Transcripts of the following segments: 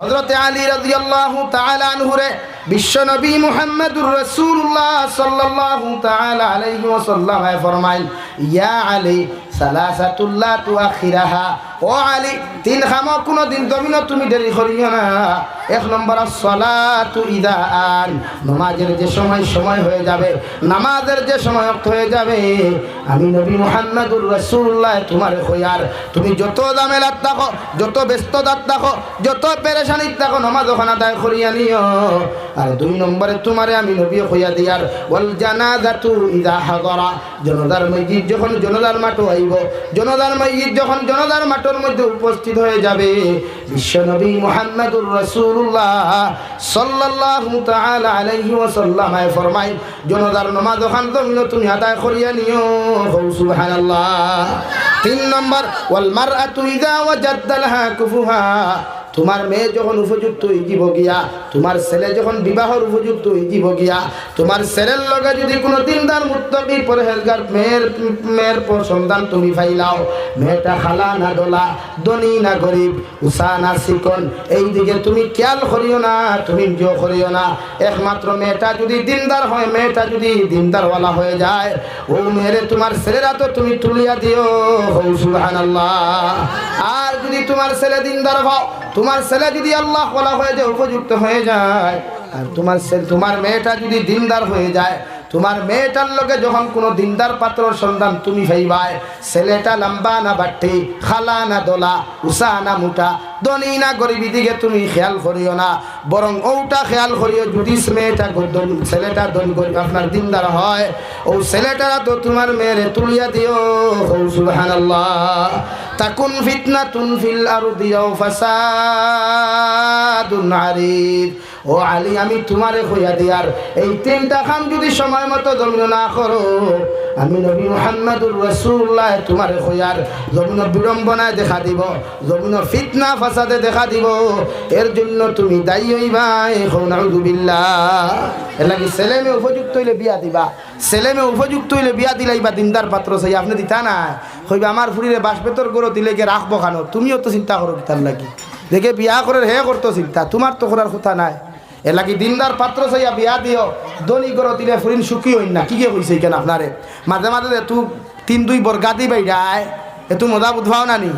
হজরতে আলী রাজিয়াল্লাহু তাআলা আনহুরে বিশ্ব নবী মুহাম্মদুর রাসূলুল্লাহ সাল্লাল্লাহু তাআলা আলাইহি ওয়াসাল্লাম ফরমাইল, ইয়া আলী, সালাসাতুল্লাহ তুআখিরাহা। ও আলী, তিন খামো কোনো দিন দমিন তুমি দেরি করিও না। এক নম্বর সলাতু ইদা আন। নামাজের যে সময় সময় হয়ে যাবে, নামাজের যে সময় অক্ত হয়ে যাবে, আমি নবী মুহাম্মদুর রাসূলুল্লাহ তোমার হইয়ার। তুমি যত দামেলাত থাকো, যত ব্যস্ততার থাকো, যত পেরেশানির থাকো, নামাজ ওখানে আদায় করিয়া নিও। আর দুই নম্বরে তোমারে আমি নবী হইয়া দিয়ার, ওয়াল জানাজাতু ইদা হাদরা। জনদার মসজিদ যখন জনদার মাঠও আইব জনদার মসজিদ যখন জনদার মাঠের মধ্যে উপস্থিত হয়ে যাবে, বিশ্ব নবী মুহাম্মদুর রাসূলুল্লাহ সাল্লাল্লাহু তাআলা আলাইহি ওয়াসাল্লাম ফরমাই জনদার নামাজ ওখান তুমি আদায় করিয়া নিও। সুবহানাল্লাহ। তিন নম্বর, ওয়াল মারআতু ইদা ওয়াজাদ্দা লাহা কুফুহা। তোমার মেয়ে যখন উপযুক্ত হইব গিয়া, তোমার ছেলে যখন বিবাহর উপযুক্ত হইব গিয়া, তোমার ছেলের লগে যদি কোনো দিনদার, মুত্তকি, পরহেজগার, মেয়ের মেয়ের সন্তান তুমি ফাইলাও। মেয়েটা খালা না দোলা, ধনী না গরিব, উষা না চিকন এই দিকে তুমি খেয়াল করিও না, তুমি জো করিও না। একমাত্র মেয়েটা যদি দিনদার হয়, মেয়েটা যদি দিনদারওয়ালা হয়ে যায়, ও মেয়েরে তোমার ছেলেরা তো তুমি তুলিয়া দিও সুবহানাল্লাহ। আর যদি তোমার ছেলে দিনদার হও তোমার ছেলে যদি আল্লাহ বলা হয়ে যায় উপযুক্ত হয়ে যায়, আর তোমার তোমার মেয়েটা যদি দিনদার হয়ে যায় তোমার মেয়েটার লোকে যখন কোনো দিনদার পাত্রর সন্ধান তুমি ভাইবাই ছেলেটা লম্বা না বাট্টি, খালা না দোলা, উষা না মুটা দনি না গরিবি দিকে তুমি খেয়াল করিও না। বরং ওটা খেয়াল করিও যদি মেয়েটা ছেলেটা দন গরিব আপনার দিনদার হয়, ও ছেলেটারা তো তোমার মেয়েরে তুলিয়া দিও। সুবহানাল্লাহ। তাকুন ফিতনাতুন ফিল আরদি আও ফাসাদুন আরিদ। ও আলী, আমি তোমারে কইয়া দিয়ার। এই তিনটা খান যদি সময় মতো জমিন না করো, আমি নবী মুহাম্মদুর রাসূলুল্লাহ তোমারে কইয়ার জমিন বিড়ম্বনায় দেখা দিব জমিন ফিতনা ফাসাদে দেখা দিব। এর জন্য তুমি দায়ী হইবাই নাউযুবিল্লাহ এর লাগি ছেলে মেয়ে উপযুক্ত হইলে বিয়া দিবা ছেলে মেয়ে উপযুক্ত হইলে বিয়া দিলাইবা দিনদার পাত্র চাই আপনি দিতা না। হইবা আমার ফুরিরে বাস বেতর দিলে গিয়ে রাখব খানো, তুমিও তো চিন্তা করো কিতার লাগি। দেখে বিয়া করে হে করতো চিন্তা, তোমার তো করার কথা নাই। এ লাগি দিনদার পাত্র চাইয়া বিয়া দিও দনি গরো দিলে ফুরিন সুখী হইন না। কি কে হইছে কেন আপনারে মাঝে মাঝে তু তিন দুই বর্গা দি বাইরায় এ তু মজা বুধবাও না নি?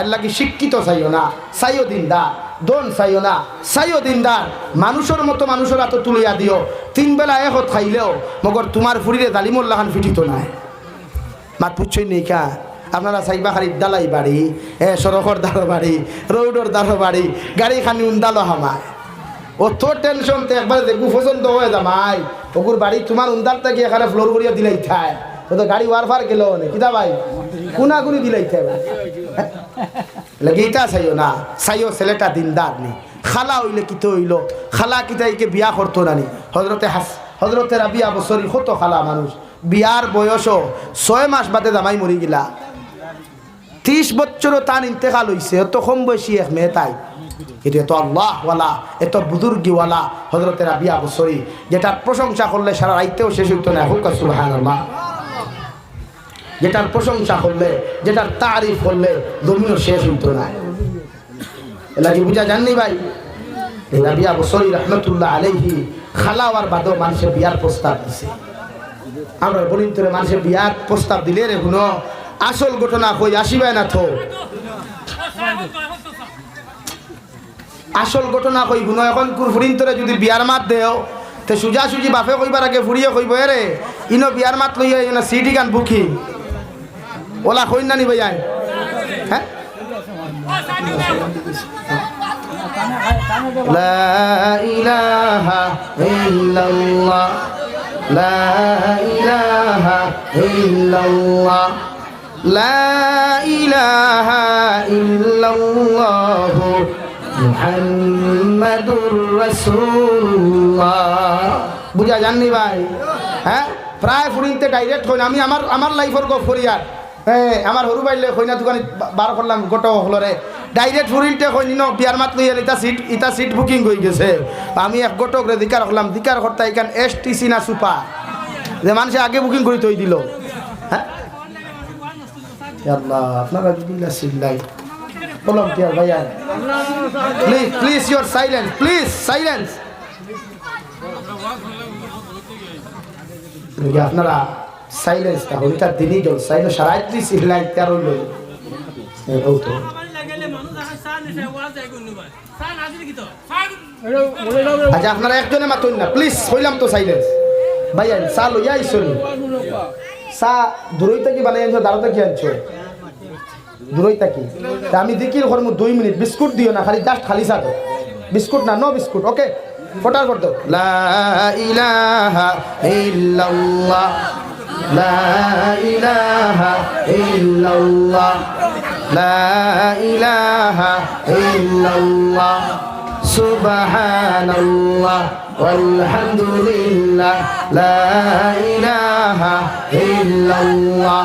এর লাগি শিক্ষিত চাইও না। চাইও দিনদার দন চাইও না। চাইও দিনদার মানুষের মতো মানুষের হাতে তুলিয়া দিও তিন বেলা এহত খাইলেও মগর তোমার ফুরিরে দালিমুল লাগান ফিটিত নাই। মাত পুচ্ছই নেই কা? আপনারা চাইবা খালি দালাই বাড়ি এ সড়কর দ্বারো বাড়ি রোডর দ্বারো বাড়ি গাড়ি খানি উন্দালো হামায় ও তো টেনশন তো একবার দেখব পছন্দ হয়ে যামাই ওগুর বাড়ি তোমার উন্দার থেকে এখানে ফ্লোর করিয়া দিলাই খায় ও তো গাড়ি ওয়ার ফার গেল নে। কিতা ভাই? কুনা কুনি দিলাই খায় লাগি ইটা চাইও না। চাইও ছেলেটা দিনদার নি। খালা হইলে কিতে হইল? খালা কিতাইকে বিয়া করতো নানি হজরতে হাস হজরতে রাবিয়া বছরই কত খালা মানুষ। বিয়ার বয়সও ছয় মাস বাদে জামাই মরি গিলা। ত্রিশ বছরও তার ইন্তেকাল হয়েছে এত কম বয়সী এক মেয়ে তাই। কিন্তু এত আল্লাহওয়ালা, এত বুজুর্গিওয়ালা হজরতের বিয়া বছরই যেটার প্রশংসা করলে সারা রাইতেও শেষ হইতো না। হুক সুবাহান যেটার প্রশংসা করলে, যেটার তারিফ করলে জমিনও শেষ হইতো না। এলা কি বুঝা জাননি ভাই? এই রাবিয়া বছরই রহমতুল্লাহ আলহি খালাওয়ার বাদও মানুষের বিয়ার প্রস্তাব দিছে। আমরা বলিন তোরে মানুষের বিয়ার প্রস্তাব দিলে রে শুনো আসল ঘটনা কই আসিবাই না থো আসল ঘটনা কই শুনো এখন ফুরিন তোরে যদি বিয়ার মাত দেও তে সুজা সুজি বাপে কইবার আগে ফুরিয়ে কইব এরে ইনো বিয়ার মাত লইয়া ইনো সিটি গান বুকিং ওলা কই না নিবে যায় হ্যাঁ لا إله إلا الله لا إله إلا الله لا إله إلا الله মুহাম্মাদুর রাসূলুল্লাহ। বুঝা জাননি ভাই? হ্যাঁ? প্রায় ফুরিনতে ডাইরেক্ট হই আমি আমার আমার লাইফের গো ফরিয়ার হ্যাঁ আমার হরু বাইলে হইনা দোকানে বার করলাম, গোটো হলরে ডাইরেক্ট ফুরিলটে হইনি ন বিয়ার মাত লইয়ার ইতা সিট ইতা সিট বুকিং হয়ে গেছে। আমি এক গোটকরে দিকার হলাম দিকার হর্তা এখান এস টিসি না সুপা যে মানুষে আগে বুকিং করে তৈ দিল। হ্যাঁ? আপনারা volunteer ভাইয়া please please your silence please silence আপনারা সাইলেন্স তা হইতা দিনই জল সাইলে সারাইত্রি সিলাই তেরো লই ও তো। আচ্ছা আপনারা একজনে মাতুন না। প্লিজ হইলাম তো সাইলেন্স ভাইয়া চা লইয়া আইসুন। চা দূরই থাকি বানাই আনছো, দাঁড়াতে কি আনছো? দূরই থাকি। তা আমি দেখি ওখানে দুই মিনিট, বিস্কুট দিও না, খালি জাস্ট খালি চা বিস্কুট না নো বিস্কুট ওকে ফটার করতো লা লা লা ইলাহা illallah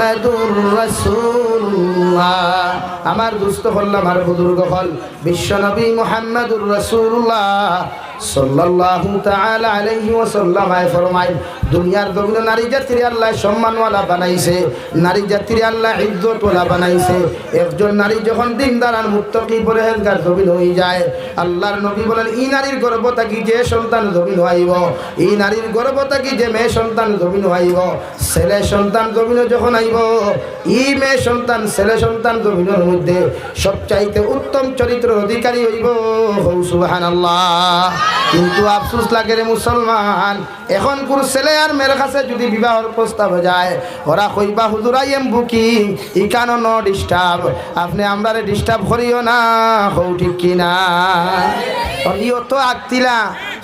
মোহাম্মদুর রসুল্লাহ আমার দুস্ত হল আমার বুজুর্গ হল। বিশ্বনবী মোহাম্মদুর রসুল্লাহ সাল্লাল্লাহু তাআলা আলাইহি ওয়াসাল্লাম আয় ফরমায়, দুনিয়ার বিভিন্ন নারী জাতির আল্লাহ সম্মানওয়ালা বানাইছে, নারী জাতির আল্লাহ ইজ্জতওয়ালা বানাইছে। একজন নারী যখন দিনদার আর মুত্তকি পরেহেজগার জমিন হয়ে যায়, আল্লাহর নবী বলেন এই নারীর গর্ব থাকি যে সন্তান জমিন হইব? এই নারীর গর্ব থাকি যে মেয়ে সন্তান জমিন হইব? ছেলে সন্তান জমিন যখন আই ই মেয়ে সন্তান, ছেলে সন্তান দবিনের মধ্যে সবচাইতে উত্তম চরিত্রের অধিকারী হইব। সুবাহান আল্লাহ কিন্তু আফসুস লাগে রে মুসলমান, এখন কোন ছেলে আর মেয়ের কাছে যদি বিবাহর প্রস্তাব যায়, ওরা কইবা হুজুরাই এম বুকিং ইকানো ন ডিস্টার্ব আপনি আমরা ডিস্টার্ব করিও না। হৌ ঠিক কিনা? ইও তো আগতিলা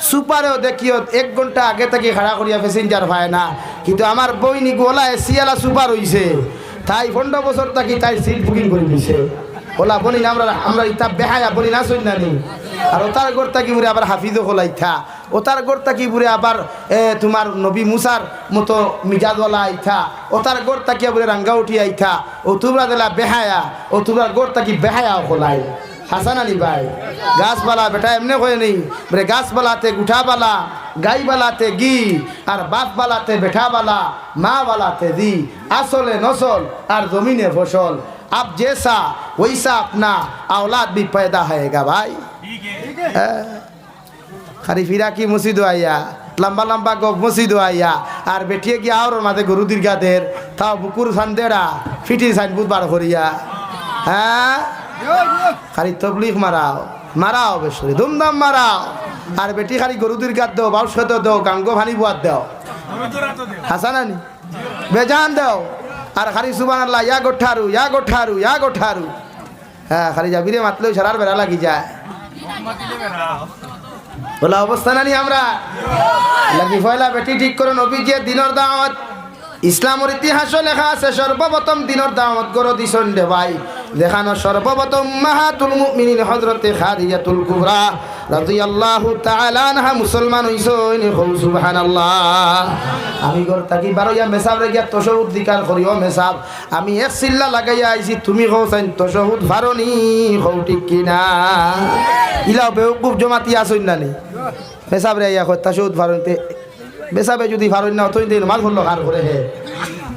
সুপারেও দেখিও, এক ঘণ্টা আগে থেকে খাড়া করিয়া প্যাসেঞ্জার হয় না। কিন্তু আমার বইনি গোলা এসিয়ালা সুপার হইছে। তাই পনেরো বছর থাকি তাই সিট বুকিং করে দিছে। ওলা বলি না, আমরা আমরা ইতা বেহায়া বলি না শুন নানি। আর ওতার গোর তাকি বুড়ে আবার হাফিজও হলাইথা। ওতার গোর তাকি বুড়ে আবার তোমার নবী মুসার মতো মিজাজওয়ালা আইথা। ওতার গোর তাকিয়া বুড়ে রাঙ্গা উঠি আইথা। ও তোমরা দিলা বেহায়া। ও তোমরা গোর তাকি বেহায়া হলাই। হাসান আলী ভাই, গাছপালা বেটা এমনি হয়ে নেই? বলে গাছপালাতে গুঠাবালা, গাইবালাতে গি, আর বাপবালাতে বেঠাবালা মা বালাতে দি, আসলে নসল আর জমিনে ফসল। আপ যেসা ওইসা আপনা, আওলাদ বি পয়দা হয়েগা ভাই। হ্যাঁ। খালি ফিরা কি মুসিদ আইয়া, লম্বা লম্বা গপ মুসিদ আইয়া, আর বেটিয়ে গিয়া আওর মাঝে গরু দীর্ঘাদের তাও বুকুর সান্দেরা ফিটি সাইন বুধবার করিয়া। হ্যাঁ? খালি তবলিক মারাও মারাও বেশি ধুমধাম মারাও। আর বেটি খালি গরু দীর্ঘাত দেও, বাউস দেও, গাঙ্গ ভানি বুয়াত দেও। হাসানানি, বেজান দেও। আর খালি সুবান আল্লাহ ইয়া গোঠারু ইয়া গোঠারু ইয়া গোঠারু। হ্যাঁ খালি যাবি রে মাতলেও সারার বেড়া লাগি যায়। বলা অবস্থা নানি আমরা? লাগি ফয়লা বেটি ঠিক করে নবী যে দিনর দাওয়াত। ইসলামের ইতিহাস লেখা আছে, সর্বপ্রথম দিনর দাওয়াত গরো দিছন দে ভাই। দেখানো সর্বপ্রথম মাহাতুল মুমিনিন হযরতে খাদিজাতুল কুবরা রাদিয়াল্লাহু তাআলা আনহা মুসলমান হইছইন হৌ সুবহানাল্লাহ। আমি ঘর থাকি বারোয়া মেসাব রে গিয়া তশহুদ দিকার করিও মেসাব। আমি এক চিল্লা লাগাইয়া আইছি, তুমি কও চাইন তশহুদ ভারনি হৌ ঠিক কিনা? ইলাও বেউকুফ জমাতি আসইন না নি? মেসাব রে ইয়া কয় তশহুদ ভারনিতে মেসাবে যদি ভারনি না অতই দিন মাল করল কার করে হে?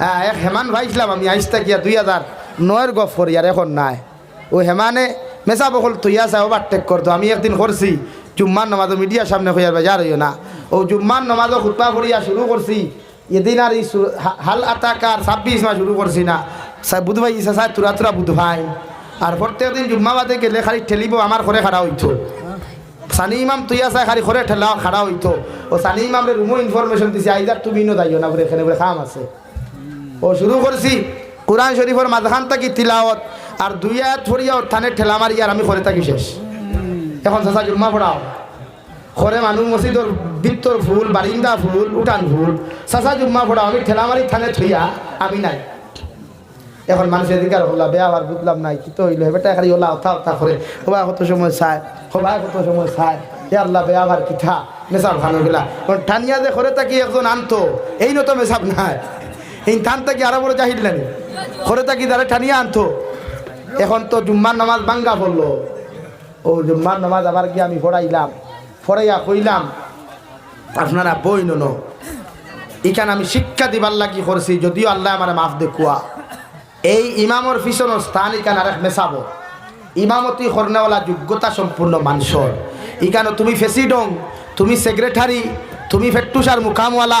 হ্যাঁ এক হেমান ভাইছিলাম আমি আইসতা গিয়া দুই হাজার নয়ের গফ করি আর এখন নাই। ও হেমানে মেসা বকল তুইয়া চাই ওভারটেক করতো আমি একদিন করছি জুম্মার নমাজও মিডিয়ার সামনে হইয়ার বেজার হইও না। ও জুম্মার নমাজও খুতবা করিয়া শুরু করছি এদিন আর এই হাল আতাকার ছাব্বিশ মাস শুরু করছি না। বুধ ভাই ইসা সাহেব তুরা তুরা বুধ ভাই আর প্রত্যেক দিন জুম্মা বাদে গেলে খালি ঠেলিব আমার ঘরে খাড়া হইতো সানি ইমাম তুই আসা খালি ঘরে ঠেলা খাড়া হইতো ও সানি ইমাম রে রুমো ইনফরমেশন দিছে আইদার তুমি নো না, বলে, এখানে বলে খাম আছে। ও শুরু করছি। কোরআন শরীফের মাঝখান থাকি তিলাওয়াত। আর দুই আয়াত ফরিয়া ওর থানে ঠেলা মারি আর আমি ঘরে থাকি শেষ। এখন চাচা জুম্মা পড়াও। ঘরে মানুষ মসজিদর ভিতর ফুল বারিন্দা ফুল, উঠান ফুল। চাচা জুম্মা পড়াও। আমি ঠেলা মারি থানে থইয়া আমি নাই। এখন মানুষের দিকে আর হল্লা বেয়া আর বুঝলাম নাই কি তো হইল বেটা খালি ওলা অথা অথা করে। সবাই কত সময় চায় সবাই কত সময় চায়। এ আল্লাহ, বেয়া আবার কিঠা মেসাব ভালো গেলা। ঠানিয়া যে ঘরে থাকি একজন আনতো এই নত মেসাব নাই। এই থান থাকি আরও বড় নানি ঘরে থাকি তারা ঠানিয়া আনতো। এখন তো জুম্মার নামাজ বাঙ্গা পড়ল। ও জুম্মার নামাজ আবার গিয়ে আমি পড়াইলাম পড়াইয়া কইলাম, আপনারা বই নন এখানে আমি শিক্ষা দিবার লাগি করছি, যদিও আল্লাহ আমার মাফ দেখুয়া। এই ইমামর পিছনের স্থান এখানে আরেক মেশাবো ইমামতি কর্নেওয়ালা যোগ্যতা সম্পূর্ণ মানুষর এখানে তুমি ফেসিডং, তুমি সেক্রেটারি, তুমি ফেট্টুসার মুকামওয়ালা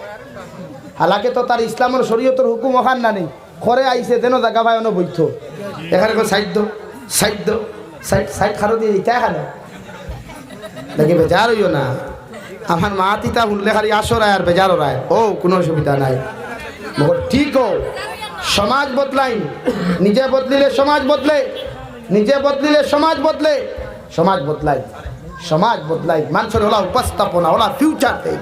হালাকে তো তার ইসলামের শরীয়তের হুকুম ওখান না নেই। করে আইসে যেন জায়গা ভাই অন বৈথ এখানে সাইড সাইড সাইড সাইড খারো দিয়ে ইটা এখানে দেখি, বেজার হইও না। আমার মা তিতা শুনলে খালি রায় আর বেজার রায় ও, কোনো অসুবিধা নাই। মগর ঠিক হো সমাজ বদলাই নিজে বদলিলে সমাজ বদলে, নিজে বদলিলে সমাজ বদলে। সমাজ বদলাই সমাজ বদলাই। মানুষের ওলা উপস্থাপনা ওলা ফিউচার দেয়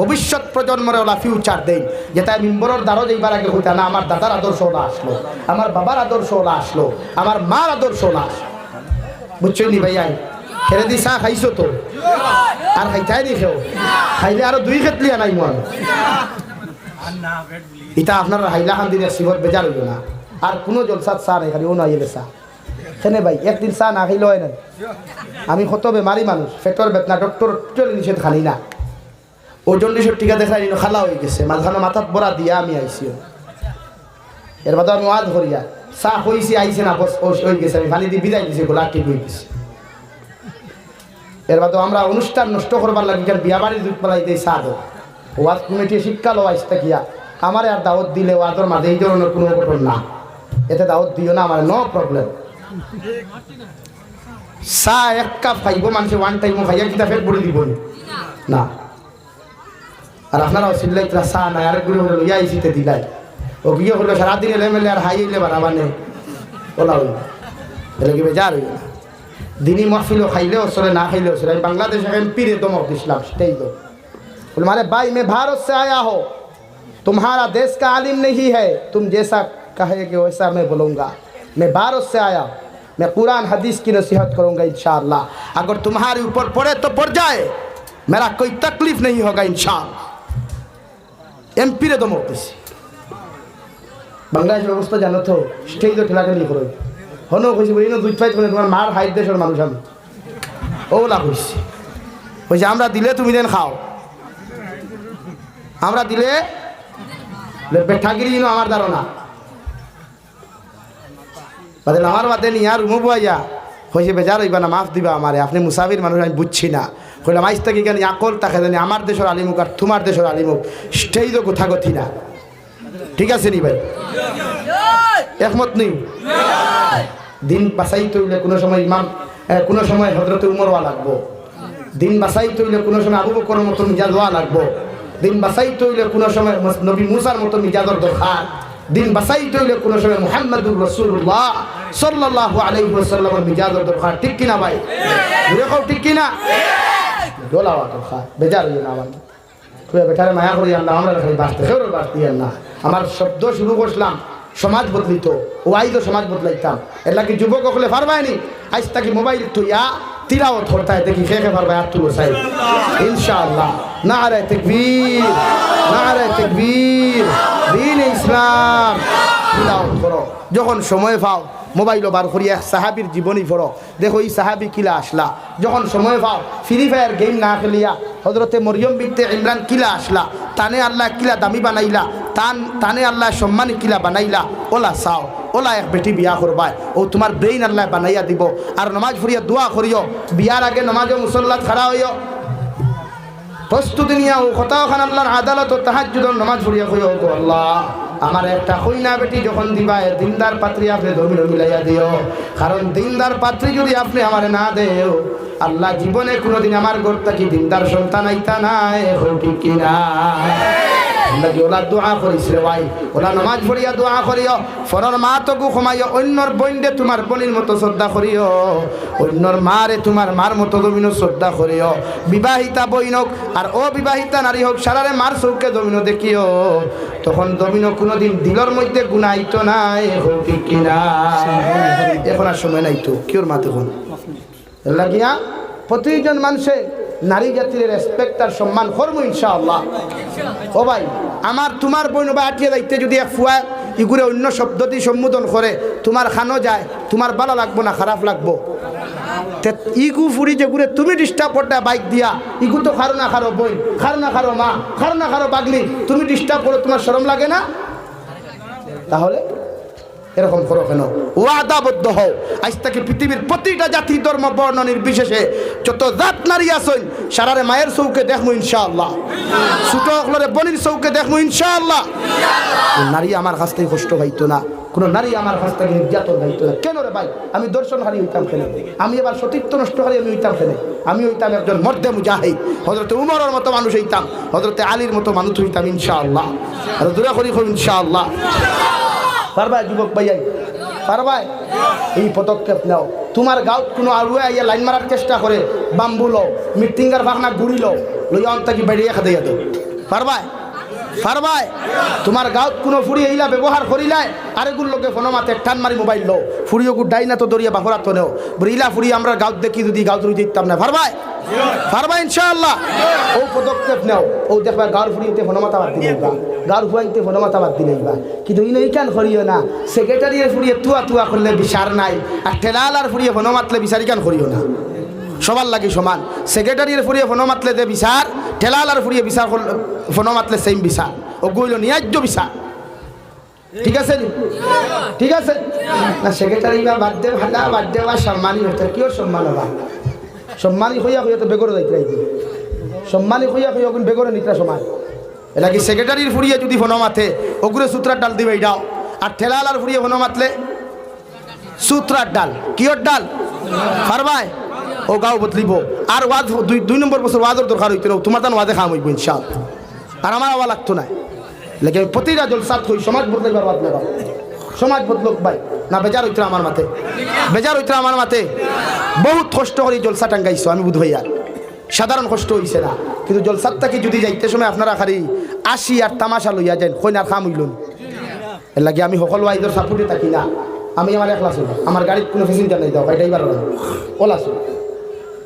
ভবিষ্যৎ প্রজন্মরে ওলা ফিউচার দেয় যেটা মিম্বরের দ্বারও যাইবার আগে হইতা না, আমার দাদার আদর্শ ওলা আসলো, আমার বাবার আদর্শ ওলা আসলো, আমার মার আদর্শ ওলা আসলো। বুঝছ নি ভাইয়াই? খেলে দি চাহ খাইছো তো? আর খাইতাই নি খেও খাইলে আরও দুই খেতলি আনাই মন। ইটা আপনার হাইলা খান দিনে শিবর বেজার হইল না। আর কোনো জলসাত চাহ নাই, খালি ও নাই চাহ সেনে ভাই, একদিন চাহ না খাইলে হয় না আমি কত বেমারি মানুষ পেটর বেদনা ডক্টর নিষেধ খালি না। ওজন নিষেধ টিকা দেখাই নিল খালা হয়ে গেছে। মাঝখানে মাথাত বড়া দিয়া আমি আইসি এর বাদে আমি ওয়াজ করিয়া চাহ হইছি আইছে না হয়ে গেছে। আমি পানি দিয়ে বিদায় দিছি, গোলা ঠিক হয়ে গেছে এর বাদে আমরা অনুষ্ঠান নষ্ট করবার লাগি কারণ বিয়া বাড়ির দুধ পালাই দিয়ে চাহ দেবো ওয়াজ কমিটি শিক্ষা লো আইসতে গিয়া আমার আর দাওয়াত দিলে ওয়াজর মাঝে এই ধরনের কোনো ঘটন না। এতে দাওয়াত দিও না আমার নো প্রবলেম চা এক কাপ খাইব মানুষে ওয়ান টাইম খাইয়া কিতা ফেট পড়ে দিব না। আর আপনারা অসিল্লাই চা নাই আরেক গুলো হলো ইয়া ইসিতে দিলাই ও বিয়ে হলো সারাদিন এলে মেলে আর হাই এলে বাড়াবা নেই ওলা হইল এলে কি বেজার হইল না দিনই মহফিলও খাইলেও চলে না খাইলেও চলে আমি বাংলাদেশ এখন পীরে দমক দিছিলাম সেটাই তো बोले मारे भाई मैं भारत से आया हो तुम्हारा देश का आलिम नहीं है तुम जैसा कहेगे वैसा मैं बोलूँगा मैं भारत से आया हूँ। मैं कुरान हदीस की नसीहत करूँगा इंशाअल्लाह अगर तुम्हारे ऊपर पड़े तो पड़ जाए मेरा कोई तकलीफ नहीं होगा इंशाअल्लाह এম পিরে দমক দিছি। বাংলাদেশ ব্যবস্থা জানো তো স্টেজ তো ঠেলাঠেলি করো হনো কইছি বলি দুই ফাইট করে তোমার মার হাইট দেশের মানুষ আমি। ওলা কইছি। বলছে আমরা দিলে তুমি দেন খাও। আমরা দিলে? বেঠাগিরি আমার ধারণা বাদে আমার বাদে নিয়ে রুমো বুয়াইয়া হয়েছে বেজার হইবা না, মাফ দিবা আমারে আপনি মুসাফির মানুষ আমি বুঝছি না। কইলাম, আইস থেকে কেন? আকল তাকে জানি, আমার দেশের আলিমুখ আর তোমার দেশের আলিমুখ। সেই তো কথা না। ঠিক আছে নি ভাই? একমত নেই? দিন বাসাই তৈলে কোনো সময় ইমাম কোনো সময় হজরতে উমরওয়া লাগবো। দিন বাসাই তৈলে কোনো সময় আবু বকর মতো মিজাজ হওয়া লাগবো। দিন বাসাই তৈলে কোনো সময় নবী মুসার মতো মিজাজর দরকার। দিন বাসাই তৈলে কোনো সময় মুহাম্মদুর রসুল্লাহ সাল্লাল্লাহু আলাইহি ওয়াসাল্লামের মিজাজর দরকার। ঠিক কিনা ভাই? ঠিক কিনা? আমার করি শব্দ শুরু করছিলাম সমাজ বদলিত ও আই তো সমাজ বদলাইতাম এলা কি যুবক হলে পারবাই আজ তাকে মোবাইল তুইয়া তিলাও ধরতায় দেখি খে খে পারবাই আর তুলো ইনশাআল্লাহ না রে তেকবীর তেকবীর দিন ইসলাম ধরো যখন সময় পাও মোবাইল বার করিয়া সাহাবির জীবনী পড়ো। দেখো, এই সাহাবি কিলা আসলা যখন সময় পাও ফ্রি ফায়ার গেম না খেলিয়া হজরতে মরিয়ম বিনতে ইমরান কিলা আসলা তানে আল্লাহ কিলা দামি বানাইলা। তান, তানে আল্লাহ সম্মানী কিলা বানাইলা। ওলা চাও, ওলা এক বেটি বিয়া করবাই। ও, তোমার ব্রেইন আল্লাহ বানাইয়া দিব। আর নমাজ ফুরিয়া দোয়া করিও। বিয়ার আগে নমাজে মুসল্লাত খাড়া হইও প্রস্তুতি নিয়া ও, কোথাও খান আল্লাহর আদালত ও তাহাজ্জুদর নামাজ কইও। গো আল্লাহ। আমার একটা কইনা বেটি যখন দিবা, এর দিনদার পাত্রী আপনি ধমিন মিলাইয়া দিও। কারণ দিনদার পাত্রী যদি আপনি আমার না দেও, আল্লাহ জীবনে কোনোদিন আমার ঘরটা কি দিনদার সন্তান আইতা নাই ঠিক কিনা আমরা কি ওলা দোয়া করিস রে ভাই। ওলা নামাজ পড়িয়া দোয়া করিও ফরর মা তোকু ক্ষমাইও অন্যর বইন্ডে তোমার বোনের মতো শ্রদ্ধা করিও অন্যর মারে তোমার মার মতো দমিন শ্রদ্ধা করিও। বিবাহিতা বইনক আর অবিবাহিতা নারী হোক সারারে মার চৌকে দমিন দেখিও। তখন দমিন কোনোদিন দিলর মধ্যে গুণাইত নাই হোক কিনা? এখন আর সময় নাই তো কিওর মা তখন লাগিয়া প্রতিজন মানুষে নারী জাতির রেসপেক্ট আর সম্মান করব ইনশাআল্লাহ। ও ভাই, আমার তোমার বইন বা আটিয়ে দায়িত্বে যদি এক ফুয়া ইগুরে অন্য শব্দটি সম্বোধন করে, তোমার খানো যায়, তোমার ভালো লাগবো না, খারাপ লাগবো। ইগু ফুরি যে ঘুরে তুমি ডিস্টার্ব করতে বাইক দিয়া, ইগু তো খারো না খারো বই খারো না খারো মা, খারো না খারো বাগলি তুমি ডিস্টার্ব করো, তোমার শরম লাগে না? তাহলে এরকম করো কেন? ওয়াদাবদ্ধ হও। আজ থেকে পৃথিবীর প্রতিটা জাতি, ধর্ম, বর্ণ নির্বিশেষে যত জাত নারী আসইন সারারে মায়ের চৌকে দেখব ইনশাআল্লাহ। ছোট হলরে বনির চৌকে দেখব ইনশাআল্লাহ। নারী আমার কাছ থেকে কষ্ট পাইতো না। কোনো নারী আমার কাছ থেকে নির্যাতন পাইতো না। কেন রে ভাই? আমি দর্শন হারি হইতাম কেন? আমি এবার সতীত্ব নষ্ট হারি আমি হইতাম কেন? আমি হইতাম একজন মর্দে মুজাহিদ। হজরতে উমরের মতো মানুষ হইতাম। হজরতে আলীর মতো মানুষ হইতাম ইনশাআল্লাহ। আর দূরে করি ইনশাআল্লাহ। পারবাই, যুবক ভাইয়াই পারবাই? এই পদক্ষেপ নাও। তোমার গাঁত কোনো আলুয়ে আইয়া লাইন মারার চেষ্টা করে বাম্বু লও মিটিংগার ফাঁকনা গুড়ি লও লইয়া অন্তাকি বেরিয়ে খেতে যেত পারবাই পারবাই তোমার গাঁত কোনো ফুড়ি এইলা ব্যবহার করিলাই আরেগুর লোকে ফোনো মাতে টান মারি মোবাইল লও। ফুড়িও গু ডাই না তো দরিয়া বাহরা তো নেও বইলা ফুড়ি আমরা গাঁত দেখি যদি গাঁত রুই দিতাম না। পারবাই পারবা ইনশাআল্লাহ। ও পদক্ষেপ নেও। ও দেখবা গাঁর ফুড়িতে ফোনো মাথা বাদ দিলে গাঁর ফুয়াইতে ফোনো মাথা বাদ দিলে কিন্তু ইন ইকান করিও না। সেক্রেটারিয়ে ফুড়িয়ে তুয়া তুয়া করলে বিচার নাই। আর ঠেলালার ফুড়িয়ে ফোনো মাতলে বিচার ইকান করিও না। সবার লাগে সমান। সেক্রেটারির ফুরিয়ে ফোনো মাতলে দে বিচার ঠেলালার ফুরিয়ে বিচার ফোনো মাতলে সেম বিচার ও গইল ন্যায্য বিচার ঠিক আছে ঠিক আছে? না সেক্রেটারি বা বাদ দে ভালা দে বা সম্মানী হতে কিয় সম্মান হবা? সম্মানী হইয়া হইয়া তো বেগর যাইতে সম্মানী হইয়া হইয়া বেগরে নিতরা সমান। এটা কি সেক্রেটারির ফুরিয়ে যদি ফোনো মাথে ওগুলো সূত্রার ডাল দিবে এটাও আর ঠেলালার ফুরিয়ে ফোনো মাতলে সূত্রার ডাল। কিয়র ডাল? পারবাই ও গাও বদলিব। আর ওয়াজ দুই দুই নম্বর বছর ওয়াজের দরকার হইতে তোমার তান ওয়াজে খাম হইব ইনশাল আর আমার আওয়া লাগতো না। লেকিন প্রতিটা জলসাত হই সমাজ বদলাইবার ওয়াজ না সমাজ বদলক ভাই। না, বেজার হইতে আমার মাথে বেজার হইতে আমার মাথে বহুত কষ্ট করে জলসা টাঙ্গাইছো আমি বুধ হইয়া সাধারণ কষ্ট হইছে না। কিন্তু জলসাত থাকি যদি যাইতে সময় আপনারা খালি আসি আর তামাশা লইয়া যান কইনার খাম হইলন এর লাগে আমি সকল ওয়াইজর সাপোর্টে থাকি না। আমি আমার একলা আছি আমার গাড়ির কোনো ফেসিলিটার নাই, দাও, এটাই বার ওলা আছো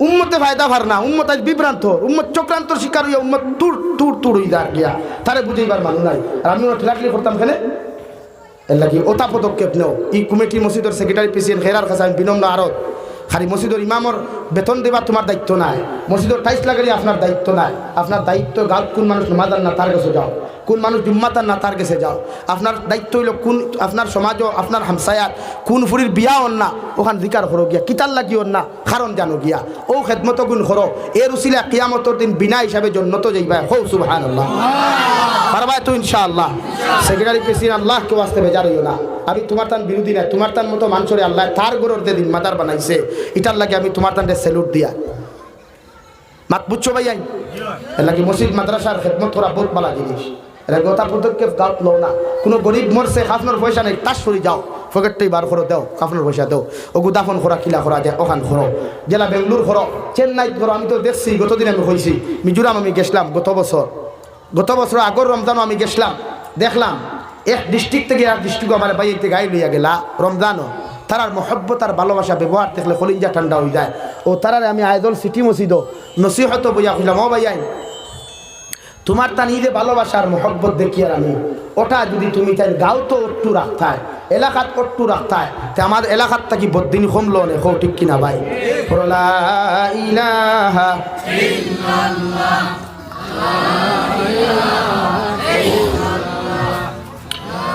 উম্মতে ফায়দা ভার না, উম্মত আজ বিভ্রান্ত, উম্মত চক্রান্তর শিকার হইয়া উম্মত তুর তুর তুর হইয়া গিয়া, তারে বুঝাইবার মানুষ নাই। আর আমি ওটা ঠেলাঠেলি করতাম খেলে এর লাগি ওটা পদক্ষেপ নেও। এই কমিটি মসজিদের সেক্রেটারি প্রেসিডেন্ট খেরার কাছে আমি বিনম্র আরত খালি মসজিদের ইমামর বেতন দেবা তোমার দায়িত্ব নাই। মসজিদের টাইস লাগালি আপনার দায়িত্ব নাই। আপনার দায়িত্ব গাঁত কোন মানুষ নমাদার না তার কাছে যাও। কোন মানুষ জুম্মাতার না তার কাছে যাও। আপনার দায়িত্ব হইল কোন আপনার সমাজও আপনার হামসায়াত কোন ফুরির বিয়া হন না, ওখান দিকার করো গিয়া। কিতার লাগি হন না কারণ জানো গিয়া। ও খেদমত গুণ করো এর উচিলা কিয়ামতর দিন বিনা হিসাবে জন্নত যাইবা। হো সুবহান আল্লাহ পারবা তো ইনশাআল্লাহ। সেক্রেটারি আল্লাহ কেউ আসতে বেজার হইও না। আমি তোমার তান বিরোধী নাই, তোমার তান মতো মানুষরে আল্লাহ তার গরর দিয়ে দিন বানাইছে। এটার লাগে আমি তোমার তানটা স্যালুট দিয়া। মাত বুঝছ ভাই আই? লাগে মসজিদ, মাদ্রাসার খেদমত করা বহুত ভালো জিনিস। এটা গোটা পদক্ষেপ গাঁত লো না। কোনো গরিব মরছে, খাফনোর পয়সা নেই তার সরি যাও। ফকেটটাই বার করো, দেও, খাফনোর পয়সা দেও। ও গুদাফন খোরা, কিলা খোরা দেয় ওখান খোরো। জেলা বেঙ্গলোর খোরো চেন্নাই খোরো, আমি তো দেখছি, গতদিন আমি হয়েছি মিজোরাম আমি গেছিলাম, গত বছর। গত বছর আগর রমজানও আমি গেছিলাম, দেখলাম। এক ডিস্ট্রিক্ট থেকে এক ডিস্ট্রিক্ট আমার বাইতে গাই লইয়া গেলা, রমজানও। তারার মহব্বত আর ভালোবাসা, ব্যবহার দেখলে কলিঞ্জা ঠান্ডা হয়ে যায়। ও তারারে আমি আয়দল সিটি মসজিদ নসিহত বইয়া খুঁজলাম ও ভাই তোমার তা নিজে ভালোবাসার মহব্বত দেখি আর আমি। ওটা যদি তুমি তাই গাও তো অট্টু রাখতায়, এলাকাত অট্টু রাখতায়, তে আমার এলাকাত থাকি বদিন কমলো নে? হো ঠিক কিনা ভাই? ইলাহা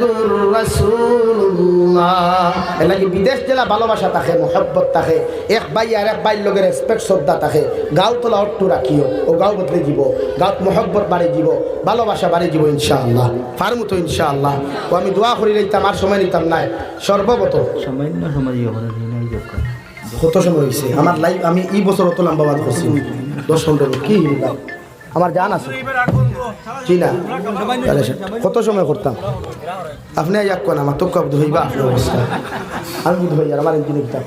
মুহাম্মাদুর রাসূলুল্লাহ বিদেশ জেলা ভালোবাসা থাকে মোহব্বত থাকে। এক ভাই আর এক ভাইয়ের লগে রেসপেক্ট শ্রদ্ধা থাকে। গাঁও তোলা অট্টু রাখিও। ও গাঁও বদলে যাব গাঁত মোহব্বত বাড়ি যাব ভালোবাসা বাড়ি যাব ইনশাআল্লাহ। পারমু তো ইনশাআল্লাহ। ও আমি দোয়া করি লইতাম আর সময় নিতাম নাই। সামান্য সময় করে। কত সময় হয়েছে আমার লাইফ আমি এই বছর অত লম্বা বাদ করছি। দশ পনেরো কি আমার জান আছে। জি না? তাহলে কত সময় করতাম? আপনি এক কোন আমার তো কব ধইবা আপনার অবস্থা আমি বুধ আর আমার ইঞ্জিন দিতাম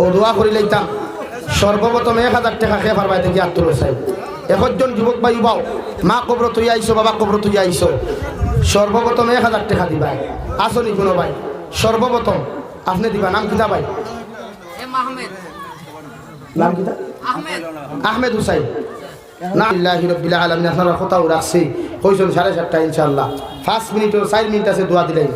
ও দোয়া করি লাইতাম। সর্বপ্রথম এক হাজার টাকা খেয়ে পারবাই দেখি আত্মর একজন যুবক ভাই বাও মা কবর তুই আইসো বাবা কবর তুই আইসো। সর্বপ্রথম এক হাজার টাকা দিবা। আসনি কোনো ভাই। সর্বপ্রথম। আপনি দিবা। নাম কিতা ভাই? নাম কিতা? আহমেদ হুসাইন। আল্লাহি আলামিন কথাও রাখছি। কইসন সাড়ে সাতটা ইনশাল্লাহ পাঁচ মিনিট ও চার মিনিট আছে, দোয়া দিলেন।